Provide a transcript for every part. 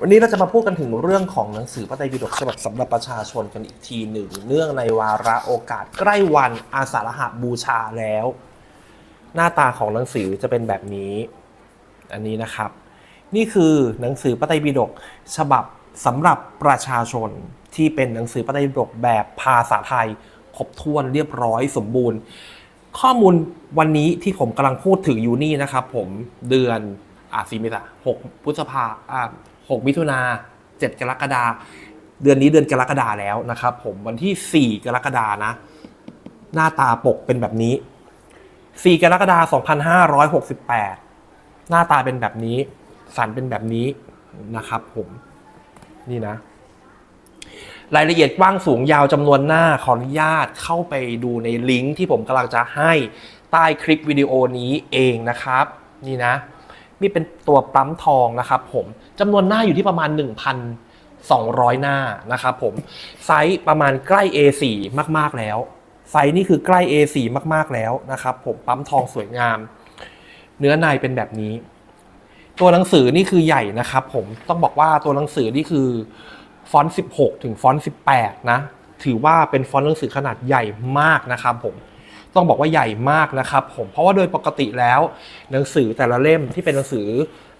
วันนี้เราจะมาพูดกันถึงเรื่องของหนังสือพระไตรปิฎกฉบับสำหรับประชาชนกันอีกทีหนึ่ง เนื่องในวาระโอกาสใกล้วันอาสาฬหบูชาแล้ว หน้าตาของหนังสือจะเป็นแบบนี้ อันนี้นะครับ นี่คือหนังสือพระไตรปิฎกฉบับสำหรับประชาชนที่เป็นหนังสือพระไตรปิฎกแบบภาษาไทยครบถ้วนเรียบร้อยสมบูรณ์ ข้อมูลวันนี้ที่ผมกำลังพูดถึงอยู่นี่นะครับ ผมเดือน อ่าสีเมษาหกพฤษภาอ่าหกมิถุนาเจ็ดกรกฎาเดือนนี้เดือนกรกฎาแล้วนะครับ ผมวันที่สี่กรกฎานะ หน้าตาปกเป็นแบบนี้สี่กรกฎาสองพันห้าร้อยหกสิบแปดหน้าตาเป็นแบบนี้ สันเป็นแบบนี้นะครับ ผมนี่นะ รายละเอียดกว้างสูงยาวจำนวนหน้าขออนุญาตเข้าไปดูในลิงก์ที่ผมกำลังจะให้ใต้คลิปวิดีโอนี้เองนะครับ นี่นะ นี่เป็นตัวปั๊มทองนะครับผมจำนวนหน้าอยู่ที่ประมาณ 1,200 หน้านะครับผมไซส์ประมาณใกล้ A4 มากๆแล้ว ไซส์นี่คือใกล้ A4 มากๆแล้วนะครับผมปั๊มทองสวยงาม เนื้อในเป็นแบบนี้ ตัวหนังสือนี่คือใหญ่นะครับผมต้องบอกว่าตัวหนังสือนี่คือฟอนต์16 ถึงฟอนต์18 นะ ถือว่าเป็นฟอนต์หนังสือขนาดใหญ่มากนะครับผม ต้องบอกว่าใหญ่มากนะครับผมเพราะว่าโดยปกติแล้ว หนังสือแต่ละเล่มที่เป็นหนังสือ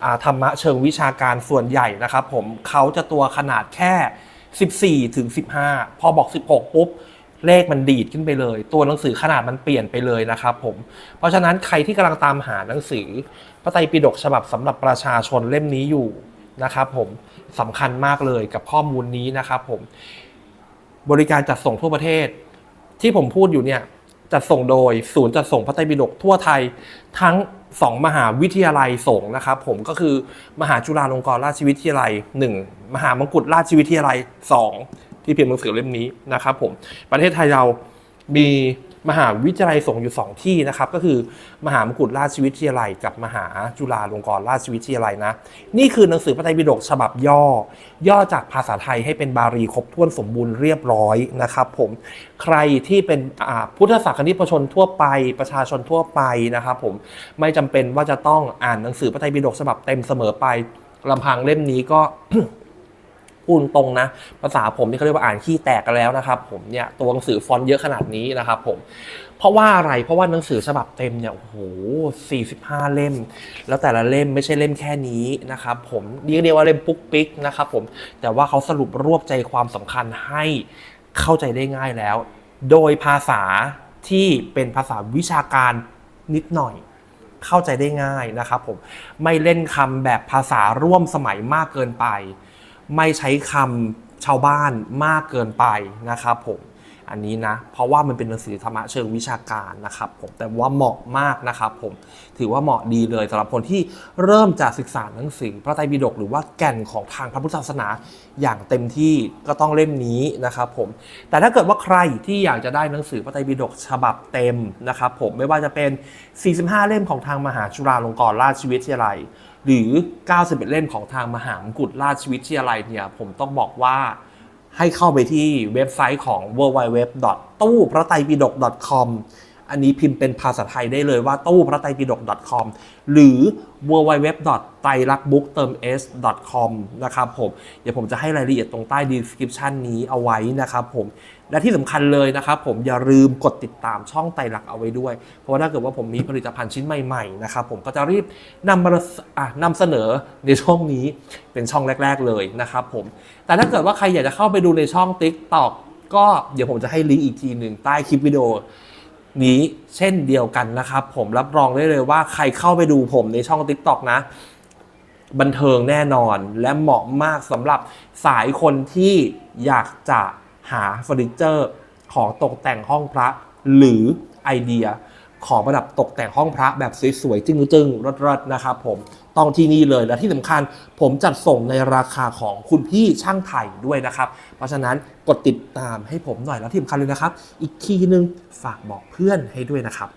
อธรรมะเชิงวิชาการส่วนใหญ่นะครับผมเขาจะตัวขนาดแค่ 14ถึง15 พอบอก 16 ปุ๊บเลขมันดีดขึ้นไปเลย ตัวหนังสือขนาดมันเปลี่ยนไปเลยนะครับผมเพราะฉะนั้นใครที่กำลังตามหาหนังสือ พระไตรปิฎกฉบับสำหรับประชาชนเล่มนี้อยู่นะครับผมสำคัญมากเลยกับข้อมูลนี้นะครับผมบริการจัดส่งทั่วประเทศ ที่ผมพูดอยู่เนี่ย จัดส่งโดยศูนย์จัดส่งพระไตรปิฎกทั่วไทยทั้ง 2 มหาวิทยาลัยส่งนะครับผมก็คือมหาจุฬาลงกรณราชวิทยาลัย 1 มหามงกุฎราชวิทยาลัย 2 ที่พิมพ์หนังสือเล่มนี้นะครับผมประเทศไทยเรามี มหาวิทยาลัยส่งอยู่ 2 ที่นะครับ ก็คือมหามกุฎราชวิทยาลัย กับมหาจุฬาลงกรณราชวิทยาลัยนะ นี่คือหนังสือพระไตรปิฎกฉบับย่อ ย่อจากภาษาไทยให้เป็นบาลีครบถ้วนสมบูรณ์เรียบร้อยนะครับ ผมใครที่เป็นพุทธศาสนิกชนทั่วไปประชาชนทั่วไปนะครับ ผมไม่จำเป็นว่าจะต้องอ่านหนังสือพระไตรปิฎกฉบับเต็มเสมอไปลำพังเล่มนี้ก็ พูดตรงนะ ภาษาผมนี่เขาเรียกว่าอ่านขี้แตกกันแล้วนะครับ ผมเนี่ยตัวหนังสือฟอนต์เยอะขนาดนี้นะครับ ผม เพราะว่าอะไรเพราะว่าหนังสือฉบับเต็มเนี่ยโอ้โห45 เล่ม แล้วแต่ละเล่มไม่ใช่เล่มแค่นี้นะครับผมเรียกได้ว่าเล่มปุ๊กปิ๊กนะครับผมแต่ว่าเขาสรุปรวบใจความสำคัญให้เข้าใจได้ง่ายแล้ว โดยภาษาที่เป็นภาษาวิชาการนิดหน่อยเข้าใจได้ง่ายนะครับผมไม่เล่นคำแบบภาษาร่วมสมัยมากเกินไป ไม่ใช้คำชาวบ้านมากเกินไปนะครับผมอันนี้นะ เพราะว่ามันเป็นหนังสือธรรมะเชิงวิชาการนะครับผมแต่ว่าเหมาะมากนะครับผมถือว่าเหมาะดีเลยสำหรับคนที่เริ่มจะศึกษาหนังสือพระไตรปิฎกหรือว่าแก่นของทางพระพุทธศาสนาอย่างเต็มที่ก็ต้องเล่มนี้นะครับผมแต่ถ้าเกิดว่าใครที่อยากจะได้หนังสือพระไตรปิฎกฉบับเต็มนะครับผมไม่ว่าจะเป็น 45 เล่มของทางมหาจุฬาลงกรณราชวิทยาลัย หรือ 91 เล่มของทางมหามกุฎราชวิทยาลัยเนี่ยผมต้องบอกว่าให้เข้าไปที่เว็บไซต์ของ w w w ตู้พระไตรปิฎก .com อันนี้พิมพ์เป็นภาษาไทยได้เลยว่าตู้พระไตรปิฎก .com หรือ w w w ไตรลักษ์บุ๊กเติม s com นะครับผม เดี๋ยวผมจะให้รายละเอียดตรงใต้ description นี้เอาไว้นะครับผม และที่สำคัญเลยนะครับผมอย่าลืมกดติดตามช่องไตรลักษ์เอาไว้ด้วย เพราะว่าถ้าเกิดว่าผมมีผลิตภัณฑ์ชิ้นใหม่ๆนะครับผมก็จะรีบนำมานำเสนอในช่องนี้เป็นช่องแรก ๆเลยนะครับผม แต่ถ้าเกิดว่าใครอยากจะเข้าไปดูในช่อง TikTok ก็เดี๋ยวผมจะให้ลิงก์อีกทีหนึ่งใต้คลิปวิดีโอ นี้เช่นเดียวกันนะครับ ผมรับรองได้เลยว่าใครเข้าไปดูผมในช่อง TikTok นะ บันเทิงแน่นอนและเหมาะมากสำหรับสายคนที่อยากจะหาเฟอร์นิเจอร์ ของตกแต่งห้องพระหรือไอเดีย ของประดับตกแต่งห้องพระแบบสวยๆจึ้งๆรดๆนะครับผมต้องที่นี่เลยและที่สำคัญผมจัดส่งในราคาของคุณพี่ช่างไทยด้วยนะครับ เพราะฉะนั้นกดติดตามให้ผมหน่อยแล้วที่สำคัญเลยนะครับ อีกทีนึงฝากบอกเพื่อนให้ด้วยนะครับ